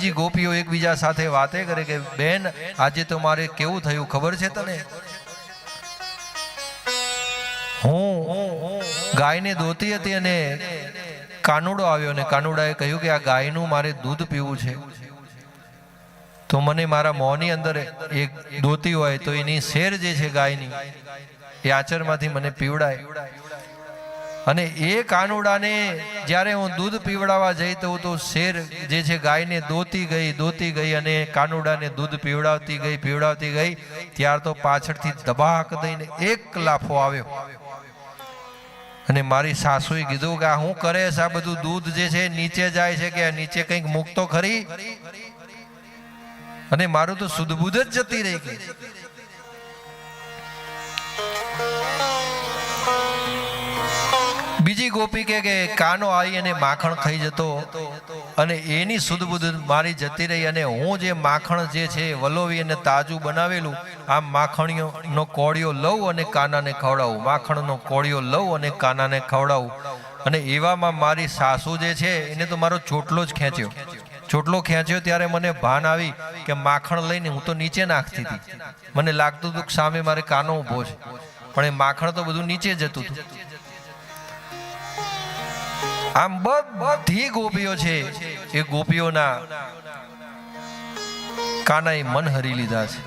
બીજી ગોપીઓ એકબીજા સાથે વાતે કરે કે, બેન, આજે તો મારે કેવું થયું? ખબર છે તને? હું ગાયને દોતી હતી અને કાનુડો આવ્યો અને કાનુડાએ કહ્યું કે, આ ગાયનું મારે દૂધ પીવું છે. તો મને મારા મોંની અંદર એક દોતી હોય તો એની શેર જે છે ગાયની, એ આચરમાંથી મને પીવડાય. અને એ કાનુડાને જ્યારે હું દૂધ પીવડાવવા જઈ તો તો શેર જે છે ગાયને દોતી ગઈ દોતી ગઈ અને કાનુડાને દૂધ પીવડાવતી ગઈ પીવડાવતી ગઈ, ત્યાર તો પાછળથી દબાક દઈને એક લાફો આવ્યો. અને મારી સાસુએ કીધું કે આ હું કરે છે આ બધું દૂધ જે છે નીચે જાય છે કે નીચે કંઈક મૂકતો ખરી? અને મારું તો સુધબુધ જ જતી રહી ગઈ બીજી ગોપી કે કે કાનો આવી અને માખણ ખાઈ જતો અને એની સુધ બુધ મારી જતી રહી અને હું જે માખણ જે છે વલોવી અને તાજું બનાવેલું આમ માખણીઓ નો કોળિયો લઉં અને કાનાને ખવડાવું, માખણનો કોળિયો લઉં અને કાનાને ખવડાવું. અને એવામાં મારી સાસુ જે છે એને તો મારો ચોટલો જ ખેંચ્યો. ચોટલો ખેંચ્યો ત્યારે મને ભાન આવી કે માખણ લઈને હું તો નીચે નાખતી હતી. મને લાગતું હતું સામે મારે કાનો ઊભો છે. પણ એ માખણ તો બધું નીચે જતું હતું. આમ બધી ગોપીઓ છે એ ગોપીઓના કાનાએ મન હરી લીધા છે.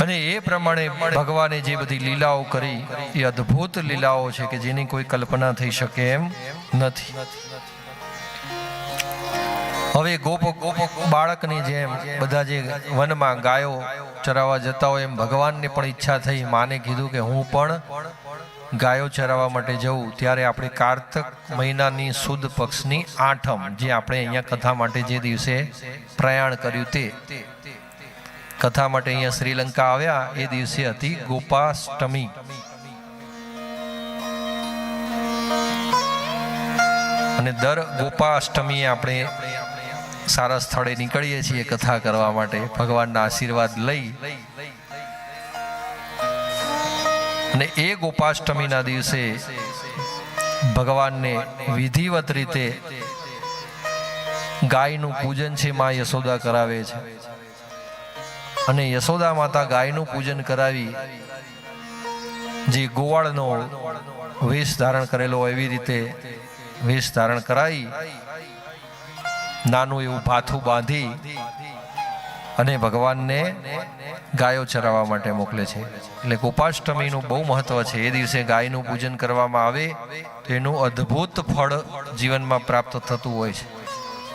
અને એ પ્રમાણે ભગવાને જે બધી લીલાઓ કરી, એ અદ્ભુત લીલાઓ છે કે જેની કોઈ કલ્પના થઈ શકે એમ નથી. હવે ગોપ બાળકની જેમ બધા જે વનમાં ગાયો ચરાવવા જતા હોય એમ ભગવાનને પણ ઈચ્છા થઈ. માને કીધું કે હું પણ ગાયો ચરાવવા માટે જઉં. ત્યારે આપણે કારતક મહિનાની સુદ પક્ષની આઠમ, જે આપણે અહીંયા કથા માટે જે દિવસે પ્રયાણ કર્યું તે. કથા માટે અહીંયા શ્રીલંકા આવ્યા. એ દિવસે હતી ગોપાષ્ટમી. અને દર ગોપાષ્ટમીએ આપણે સારા સ્થળે નીકળીએ છીએ કથા કરવા માટે. ભગવાનના આશીર્વાદ લઈ. અને એ ગોપાષ્ટમીના દિવસે ભગવાનને વિધિવત રીતે ગાયનું પૂજન છે, માં યશોદા કરાવે છે. અને યશોદા માતા ગાયનું પૂજન કરાવી જે ગોવાળનો વેશ ધારણ કરેલો એવી રીતે વેશ ધારણ કરાવી નાનું એવું ભાથું બાંધી અને ભગવાનને ગાયો ચરાવવા માટે મોકલે છે. એટલે ગોપાષ્ટમીનું બહુ મહત્વ છે. એ દિવસે ગાયનું પૂજન કરવામાં આવે તો એનું અદ્ભુત ફળ જીવનમાં પ્રાપ્ત થતું હોય છે.